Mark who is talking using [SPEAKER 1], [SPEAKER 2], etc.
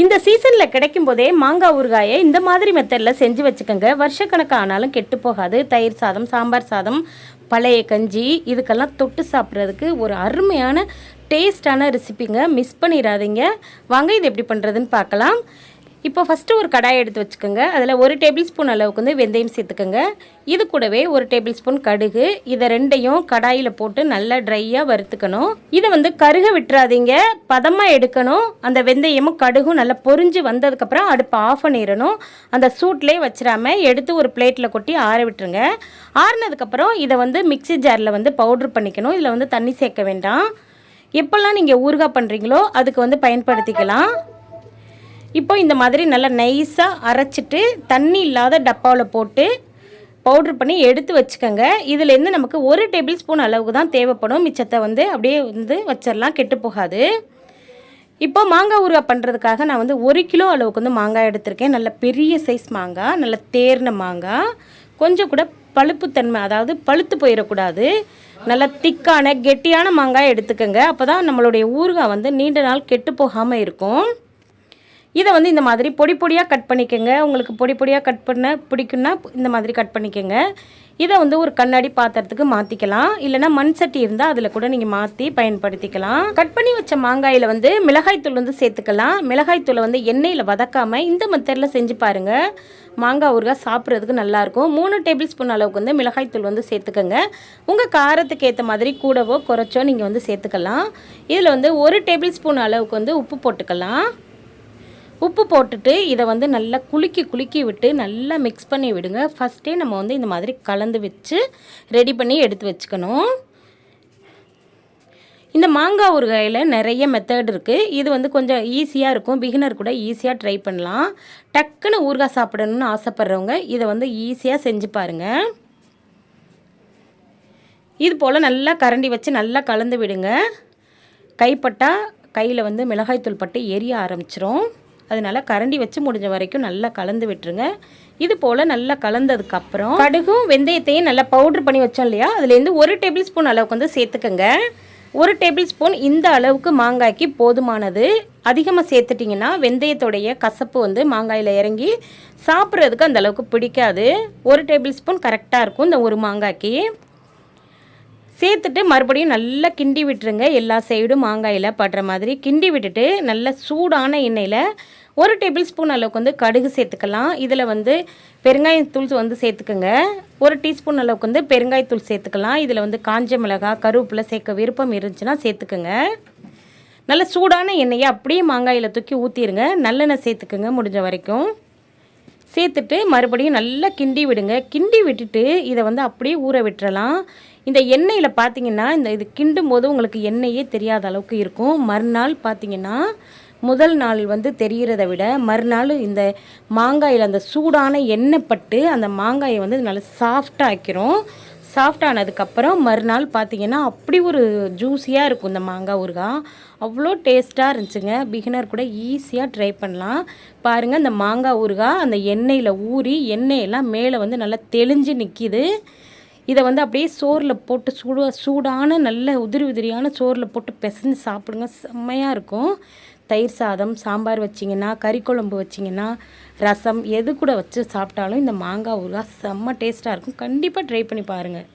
[SPEAKER 1] இந்த சீசனில் கிடைக்கும் போதே மாங்காய் ஊறுகாயை இந்த மாதிரி மெத்தடில் செஞ்சு வச்சுக்கோங்க. வருஷக்கணக்கு ஆனாலும் கெட்டு போகாது. தயிர் சாதம் சாம்பார் சாதம் பழைய கஞ்சி இதுக்கெல்லாம் தொட்டு சாப்பிட்றதுக்கு ஒரு அருமையான டேஸ்டான ரெசிபிங்க மிஸ் பண்ணிடாதீங்க. வாங்க இது எப்படி பண்ணுறதுன்னு பார்க்கலாம். இப்போ ஃபஸ்ட்டு ஒரு கடாய் எடுத்து வச்சுக்கோங்க. அதில் ஒரு டேபிள் ஸ்பூன் அளவுக்கு வந்து வெந்தயம் சேர்த்துக்கோங்க. இது கூடவே ஒரு டேபிள் ஸ்பூன் கடுகு. இதை ரெண்டையும் கடாயில் போட்டு நல்லா ட்ரையாக வறுத்துக்கணும். இதை வந்து கருக விட்டுறாதீங்க. பதமாக எடுக்கணும். அந்த வெந்தயமும் கடுகும் நல்லா பொரிஞ்சு வந்ததுக்கப்புறம் அடுப்பை ஆஃப் பண்ணிடணும். அந்த சூட்லேயே வச்சிடாம எடுத்து ஒரு பிளேட்டில் கொட்டி ஆற விட்டுருங்க. ஆறுனதுக்கப்புறம் இதை வந்து மிக்ஸி ஜாரில் வந்து பவுட்ரு பண்ணிக்கணும். இதில் வந்து தண்ணி சேர்க்க வேண்டாம். எப்போல்லாம் நீங்கள் ஊறுகாய் பண்ணுறீங்களோ அதுக்கு வந்து பயன்படுத்திக்கலாம். இப்போ இந்த மாதிரி நல்லா நைஸாக அரைச்சிட்டு தண்ணி இல்லாத டப்பாவில் போட்டு பவுட்ரு பண்ணி எடுத்து வச்சுக்கோங்க. இதுலேருந்து நமக்கு ஒரு டேபிள் ஸ்பூன் அளவுக்கு தான் தேவைப்படும். மிச்சத்தை வந்து அப்படியே வந்து வச்சிடலாம் கெட்டு போகாது. இப்போ மாங்காய் ஊறுகாய் பண்ணுறதுக்காக நான் வந்து ஒரு கிலோ அளவுக்கு வந்து மாங்காய் எடுத்திருக்கேன். நல்ல பெரிய சைஸ் மாங்காய் நல்ல தேர்ன மாங்காய். கொஞ்சம் கூட பழுப்புத்தன்மை அதாவது பழுத்து போயிடக்கூடாது. நல்ல திக்கான கெட்டியான மாங்காய் எடுத்துக்கோங்க. அப்போ தான் நம்மளுடைய ஊறுகாய் வந்து நீண்ட நாள் கெட்டு போகாமல் இருக்கும். இதை வந்து இந்த மாதிரி பொடி பொடியாக கட் பண்ணிக்கோங்க. உங்களுக்கு பொடி பொடியாக கட் பண்ண பிடிக்குன்னா இந்த மாதிரி கட் பண்ணிக்கோங்க. இதை வந்து ஒரு கண்ணாடி பாத்திரத்துக்கு மாற்றிக்கலாம் இல்லைனா மண் சட்டி இருந்தால் அதில் கூட நீங்கள் மாற்றி பயன்படுத்திக்கலாம். கட் பண்ணி வச்ச மாங்காயில் வந்து மிளகாய்த்தூள் வந்து சேர்த்துக்கலாம். மிளகாய்த்தூளை வந்து எண்ணெயில் வதக்காமல் இந்த மெத்தடில் செஞ்சு பாருங்கள் மாங்காய் ஊறுகாய் சாப்பிட்றதுக்கு நல்லாயிருக்கும் மூணு டேபிள் ஸ்பூன் அளவுக்கு வந்து மிளகாய்த்தூள் வந்து சேர்த்துக்கோங்க. உங்கள் காரத்துக்கு ஏற்ற மாதிரி கூடவோ குறைச்சோ நீங்கள் வந்து சேர்த்துக்கலாம். இதில் வந்து ஒரு டேபிள் ஸ்பூன் அளவுக்கு வந்து உப்பு போட்டுக்கலாம். உப்பு போட்டுட்டு இதை வந்து நல்லா குலுக்கி குலுக்கி விட்டு நல்லா மிக்ஸ் பண்ணி விடுங்க. ஃபஸ்ட்டே நம்ம வந்து இந்த மாதிரி கலந்து வச்சு ரெடி பண்ணி எடுத்து வச்சுக்கணும். இந்த மாங்காய் ஊறுகாயில் நிறைய மெத்தட் இருக்குது இது வந்து கொஞ்சம் ஈஸியாக இருக்கும். பிகினர் கூட ஈஸியாக ட்ரை பண்ணலாம். டக்குன்னு ஊறுகாய் சாப்பிடணும்னு ஆசைப்பட்றவங்க இதை வந்து ஈஸியாக செஞ்சு பாருங்கள் இது போல் நல்லா கரண்டி வச்சு நல்லா கலந்து விடுங்க. கைப்பட்டால் கையில் வந்து மிளகாய்த்தூள் பட்டு எரிய ஆரம்பிச்சிரும். அதனால கரண்டி வச்சு முடிஞ்ச வரைக்கும் நல்லா கலந்து விட்டுருங்க. இது போல் நல்லா கலந்ததுக்கப்புறம் கடுகும் வெந்தயத்தையும் நல்லா பவுட்ரு பண்ணி வச்சோம் இல்லையா? அதுலேருந்து ஒரு டேபிள் ஸ்பூன் அளவுக்கு வந்து சேர்த்துக்கோங்க. ஒரு டேபிள் ஸ்பூன் இந்த அளவுக்கு மாங்காய்க்கு போதுமானது. அதிகமாக சேர்த்துட்டிங்கன்னா வெந்தயத்தோடைய கசப்பு வந்து மாங்காயில் இறங்கி சாப்பிட்றதுக்கு அந்த அளவுக்கு பிடிக்காது. ஒரு டேபிள் ஸ்பூன் கரெக்டாக இருக்கும் இந்த ஒரு மாங்காய்க்கு. சேர்த்துட்டு மறுபடியும் நல்லா கிண்டி விட்டுருங்க. எல்லா சைடும் மாங்காயில் படுற மாதிரி கிண்டி விட்டுட்டு நல்ல சூடான எண்ணெயில் ஒரு டேபிள் ஸ்பூன் அளவுக்கு வந்து கடுகு சேர்த்துக்கலாம். இதில் வந்து பெருங்காயத்தூள் வந்து சேர்த்துக்கோங்க. ஒரு டீஸ்பூன் அளவுக்கு வந்து பெருங்காயத்தூள் சேர்த்துக்கலாம். இதில் வந்து காஞ்ச மிளகாய் கருவேப்பிலை சேர்க்க விருப்பம் இருந்துச்சுன்னா சேர்த்துக்கோங்க. நல்ல சூடான எண்ணெயை அப்படியே மாங்காயில் தூக்கி ஊற்றிடுங்க நல்லெண்ணெய் சேர்த்துக்கோங்க முடிஞ்ச வரைக்கும். சேர்த்துட்டு மறுபடியும் நல்லா கிண்டி விடுங்க. கிண்டி விட்டுட்டு இதை வந்து அப்படியே ஊற விட்டுறலாம். இந்த எண்ணெயில் பார்த்தீங்கன்னா இந்த இது கிண்டும் போது உங்களுக்கு எண்ணெயே தெரியாத அளவுக்கு இருக்கும். மறுநாள் பார்த்தீங்கன்னா முதல் நாள் வந்து தெரிகிறத விட மறுநாள் இந்த மாங்காயில் அந்த சூடான எண்ணெய் பட்டு அந்த மாங்காயை வந்து நல்லா சாஃப்டாக ஆக்கிரும் சாஃப்ட் ஆனதுக்கப்புறம் மறுநாள் பார்த்தீங்கன்னா அப்படி ஒரு ஜூஸியாக இருக்கும் இந்த மாங்காய் ஊறுகாய் அவ்வளோ டேஸ்ட்டாக இருந்துச்சுங்க. பிகினர் கூட ஈஸியாக ட்ரை பண்ணலாம். பாருங்கள் இந்த மாங்காய் ஊறுகாய் அந்த எண்ணெயில் ஊறி எண்ணெயெல்லாம் மேலே வந்து நல்லா தெளிஞ்சு நிற்கிது இதை வந்து அப்படியே சோறில் போட்டு சூடு சூடான நல்ல உதிரி உதிரியான சோறில் போட்டு பிசைஞ்சு சாப்பிடுங்க. செம்மையாக இருக்கும். தயிர் சாதம் சாம்பார் வச்சிங்கன்னா கறி குழம்பு வச்சிங்கன்னா ரசம் எது கூட வச்சு சாப்பிட்டாலும் இந்த மாங்காய் ஊறுகாய் செம்ம டேஸ்ட்டாக இருக்கும். கண்டிப்பாக ட்ரை பண்ணி பாருங்கள்